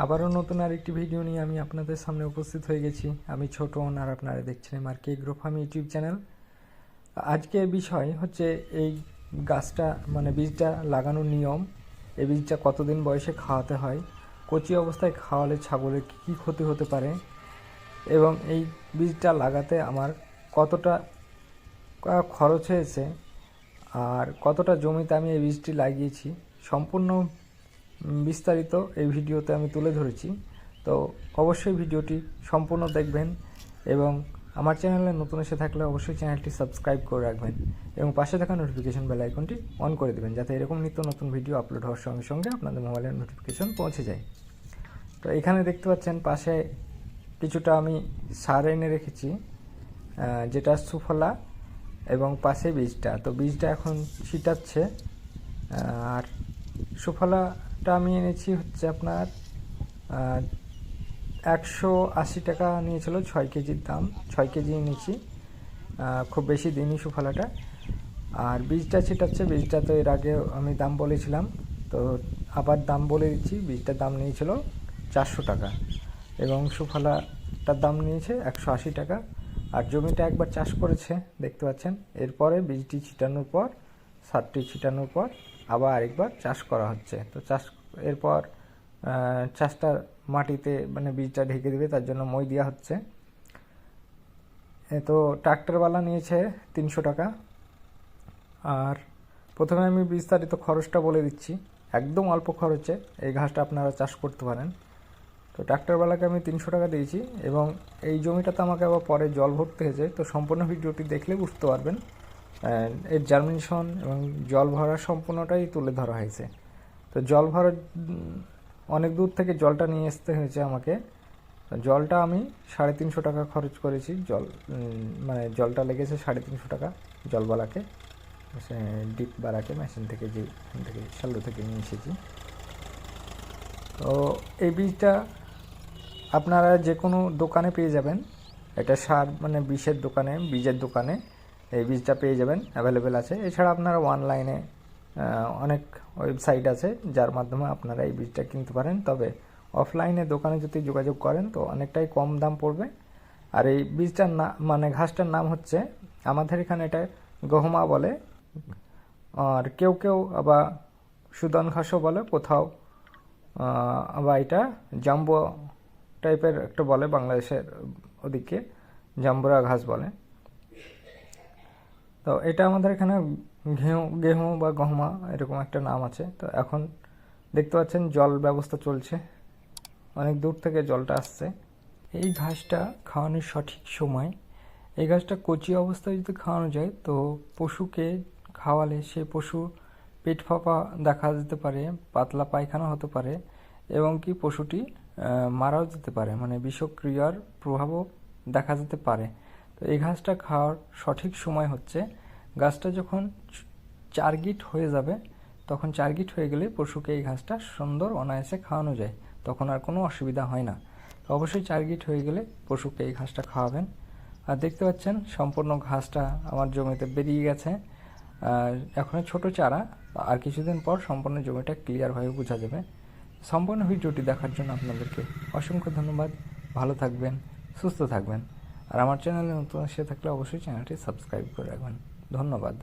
আবারও নতুন আরেকটি ভিডিও নিয়ে আমি আপনাদের সামনে উপস্থিত হয়ে গেছি। আমি ছোট আর আপনারা দেখছেন আমার কে গ্রো ফার্ম ইউটিউব চ্যানেল। আজকে বিষয় হচ্ছে এই গাছটা মানে বীজটা লাগানোর নিয়ম। এই বীজটা কতদিন বয়সে খাওয়াতে হয়? কচি অবস্থায় খাওয়ালে ছাগলের কী কী ক্ষতি হতে পারে? এবং এই বীজটা লাগাতে আমার কতটা খরচ হয়েছে? আর কতটা জমিতে আমি এই বীজটি লাগিয়েছি? সম্পূর্ণ বিস্তারিত এই ভিডিওতে আমি তুলে ধরেছি। তো অবশ্যই ভিডিওটি সম্পূর্ণ দেখবেন এবং আমার চ্যানেলে নতুন এসে থাকলে অবশ্যই চ্যানেলটি সাবস্ক্রাইব করে রাখবেন এবং পাশে থাকা নোটিফিকেশন বেল আইকনটি অন করে দেবেন যাতে এরকম নিত্য নতুন ভিডিও আপলোড হওয়ার সঙ্গে সঙ্গে আপনাদের মোবাইলের নোটিফিকেশন পৌঁছে যায়। তো এখানে দেখতে পাচ্ছেন পাশে কিছুটা আমি সার এনে রেখেছি যেটা সুফলা এবং পাশে বীজটা। তো বীজটা এখন ছিটাচ্ছে আর সুফলাটা আমি এনেছি হচ্ছে আপনার একশো আশি টাকা নিয়েছিল ছয় কেজির দাম, ছয় কেজি এনেছি খুব বেশি দিনই সুফলাটা। আর বীজটা ছিটাচ্ছে, বীজটা তো এর আগে আমি দাম বলেছিলাম, তো আবার দাম বলে দিচ্ছি, বীজটার দাম নিয়েছিল চারশো টাকা এবং সুফলাটার দাম নিয়েছে একশো আশি টাকা। আর জমিটা একবার চাষ করেছে, দেখতে পাচ্ছেন। এরপরে বীজটি ছিটানোর পর, সারটি ছিটানোর পর আবার আরেকবার চাষ করা হচ্ছে। তো চাষ, এরপর চাষটা মাটিতে মানে বীজটা ঢেকে দেবে, তার জন্য মই দেওয়া হচ্ছে। তো ট্রাক্টরওয়ালা নিয়েছে তিনশো টাকা। আর প্রথমে আমি বিস্তারিত খরচটা বলে দিচ্ছি। একদম অল্প খরচে এই ঘাসটা আপনারা চাষ করতে পারেন। তো ট্রাক্টরওয়ালাকে আমি তিনশো টাকা দিয়েছি এবং এই জমিটাতে আমাকে আবার পরে জল ভরতে হয়েছে। তো সম্পূর্ণ ভিডিওটি দেখলে বুঝতে পারবেন। এর জার্মিনেশন এবং জল ভরা সম্পূর্ণটাই তুলে ধরা হয়েছে। তো জল উম, অনেক দূর থেকে জলটা নিয়ে আসতে হয়েছে আমাকে। জলটা আমি সাড়ে তিনশো টাকা খরচ করেছি। জল মানে জলটা লেগেছে সাড়ে তিনশো টাকা জলবালাকে। সে ডিপ বালাকে মেশিন থেকে যে থেকে শ্যালো থেকে নিয়ে এসেছি। তো এই বীজটা আপনারা যে কোনো দোকানে পেয়ে যাবেন। এটা সার মানে বিষের দোকানে বীজের দোকানে। এই বীজটা পেয়ে যাবেন অ্যাভেলেবেল আছে। এছাড়া আপনারা অনলাইনে অনেক ওয়েবসাইট আছে, যার মাধ্যমে আপনারা এই বীজটা কিনতে পারেন। তবে অফলাইনে দোকানে যদি যোগাযোগ করেন, তো অনেকটাই কম দাম পড়বে। আর এই বীজটার না মানে ঘাসটার নাম হচ্ছে, আমাদের এখানে এটা গহমা বলে। আর কেউ কেউ আবার সুদন ঘাসও বলে, কোথাও আবার এটা জাম্বো টাইপের একটা বলে, বাংলাদেশের ওদিকে, জাম্বুরা ঘাস বলে। তো এটা আমাদের এখানে ঘেউ, গেহু বা গহমা এরকম একটা নাম আছে। তো এখন দেখতে পাচ্ছেন জল ব্যবস্থা চলছে। অনেক দূর থেকে জলটা আসছে। এই ঘাসটা খাওয়ানোর সঠিক সময়। এই ঘাসটা কচি অবস্থায় যদি খাওয়ানো যায়, তো পশুকে খাওয়ালে সে পশু পেট ফাঁপা দেখা যেতে পারে, পাতলা পায়খানা হতে পারে এবং কি পশুটি মারাও যেতে পারে। মানে বিষক্রিয়ার প্রভাবও দেখা যেতে পারে। তো এই ঘাসটা খাওয়ার সঠিক সময় হচ্ছে গাছটা যখন চার গিট হয়ে যাবে, তখন চার গিট হয়ে গেলে পশুকে এই ঘাসটা সুন্দর অনায়াসে খাওয়ানো যায়। তখন আর কোনো অসুবিধা হয় না। তো অবশ্যই চার গিট হয়ে গেলে পশুকে এই ঘাসটা খাওয়াবেন। আর দেখতে পাচ্ছেন, সম্পূর্ণ ঘাসটা আমার জমিতে বেরিয়ে গেছে। আর এখন ছোট চারা, আর কিছুদিন পর সম্পূর্ণ জমিটা ক্লিয়ারভাবে বোঝা যাবে। সম্পূর্ণ ভিডিওটি দেখার জন্য আপনাদেরকে অসংখ্য ধন্যবাদ। ভালো থাকবেন, সুস্থ থাকবেন। আর আমার চ্যানেলে নতুন এসে থাকলে অবশ্যই চ্যানেলটি সাবস্ক্রাইব করে রাখবেন। ধন্যবাদ।